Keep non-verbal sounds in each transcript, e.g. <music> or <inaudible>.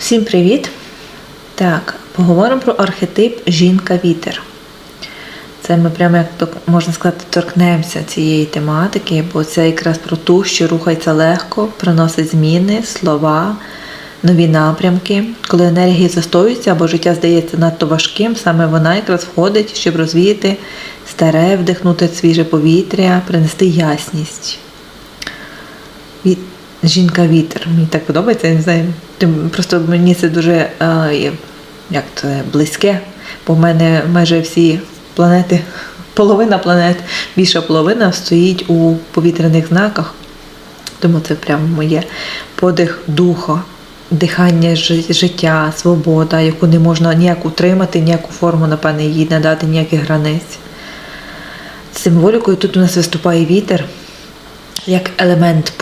Всім привіт! Так, поговоримо про архетип жінка-вітер. Це ми прямо, як можна сказати, торкнемося цієї тематики, бо це якраз про ту, що рухається легко, приносить зміни, слова, нові напрямки. Коли енергії застоюються або життя здається надто важким, саме вона якраз входить, щоб розвіяти старе, вдихнути свіже повітря, принести ясність. Ві- Жінка-вітер. Мені так подобається, я не знаю. Просто мені це дуже е, як це, близьке, бо в мене майже всі планети, <laughs> половина планет, більша половина стоїть у повітряних знаках. Тому це прямо моє подих духа, дихання життя, свобода, яку не можна ніяк утримати, ніяку форму, напевне, їй надати, ніяких границь. Символікою тут у нас виступає вітер як елемент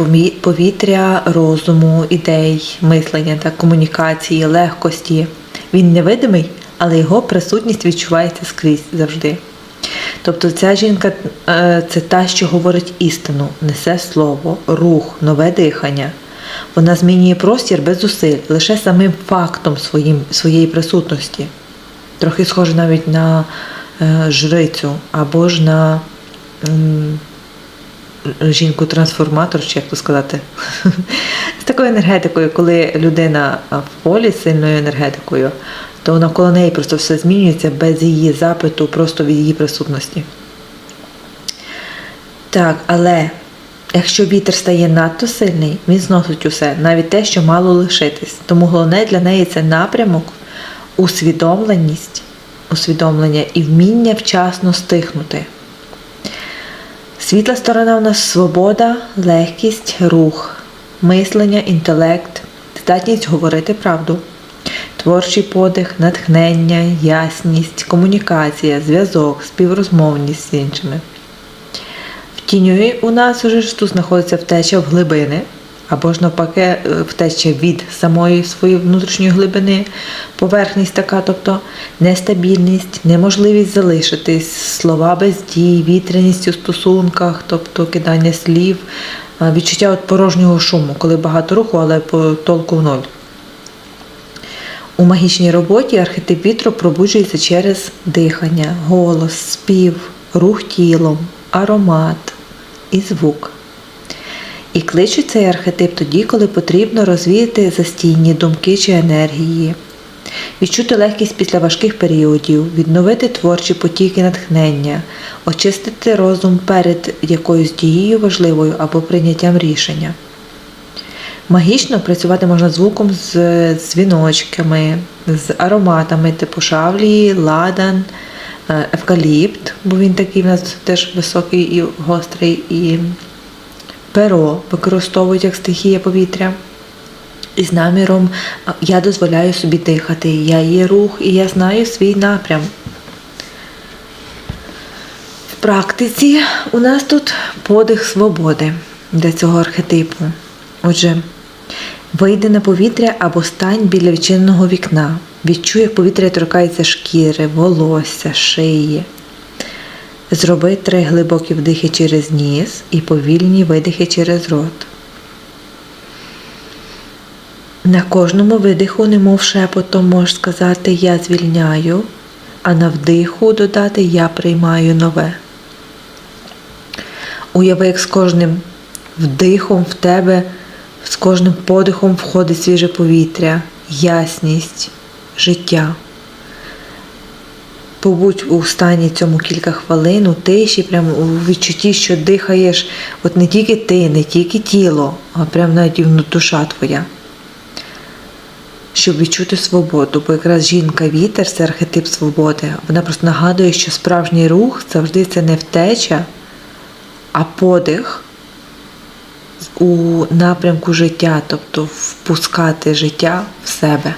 повітря, розуму, ідей, мислення та комунікації, легкості. Він невидимий, але його присутність відчувається скрізь завжди. Тобто ця жінка е, це та, що говорить істину, несе слово, рух, нове дихання. Вона змінює простір без зусиль, лише самим фактом своїм, своєї присутності. Трохи схоже навіть на е, жрицю або ж на жінку-трансформатор, чи як то сказати, з такою енергетикою, коли людина в полі з сильною енергетикою, то навколо неї просто все змінюється без її запиту, просто від її присутності. Так, але якщо вітер стає надто сильний, він зносить усе, навіть те, що мало лишитись. Тому головне для неї це напрямок, усвідомленість, усвідомлення і вміння вчасно стихнути. Світла сторона в нас свобода, легкість, рух, мислення, інтелект, здатність говорити правду, творчий подих, натхнення, ясність, комунікація, зв'язок, співрозмовність з іншими. В тіньові у нас уже ж тут знаходиться втеча в глибини, або ж навпаки е, втеча від самої своєї внутрішньої глибини, поверхність така, тобто нестабільність, неможливість залишитись, слова без дій, вітряність у стосунках, тобто кидання слів, е, відчуття от порожнього шуму, коли багато руху, але по толку в ноль. У магічній роботі архетип вітру пробуджується через дихання, голос, спів, рух тілом, аромат і звук. І кличуть цей архетип тоді, коли потрібно розвіяти застійні думки чи енергії, відчути легкість після важких періодів, відновити творчі потіки натхнення, очистити розум перед якоюсь дією важливою або прийняттям рішення. Магічно працювати можна звуком з дзвіночками, з ароматами типу шавлії, ладан, е, евкаліпт, бо він такий в нас теж високий і гострий, і перо використовують як стихія повітря. І з наміром я дозволяю собі дихати, я є рух і я знаю свій напрям. В практиці у нас тут подих свободи для цього архетипу. Отже, вийди на повітря або стань біля відчиненого вікна. Відчуй, як повітря торкається шкіри, волосся, шиї. Зроби три глибокі вдихи через ніс і повільні видихи через рот. На кожному видиху, немов шепотом, можеш сказати Я звільняю, а на вдиху додати Я приймаю нове. Уяви, як з кожним вдихом в тебе, з кожним подихом входить свіже повітря, ясність, життя. Побудь у стані цьому кілька хвилин, у тиші, прямо у відчутті, що дихаєш, от не тільки ти, не тільки тіло, а прямо навіть і душа твоя. Щоб відчути свободу, бо якраз жінка-вітер це архетип свободи. Вона просто нагадує, що справжній рух завжди це не втеча, а подих у напрямку життя, тобто впускати життя в себе.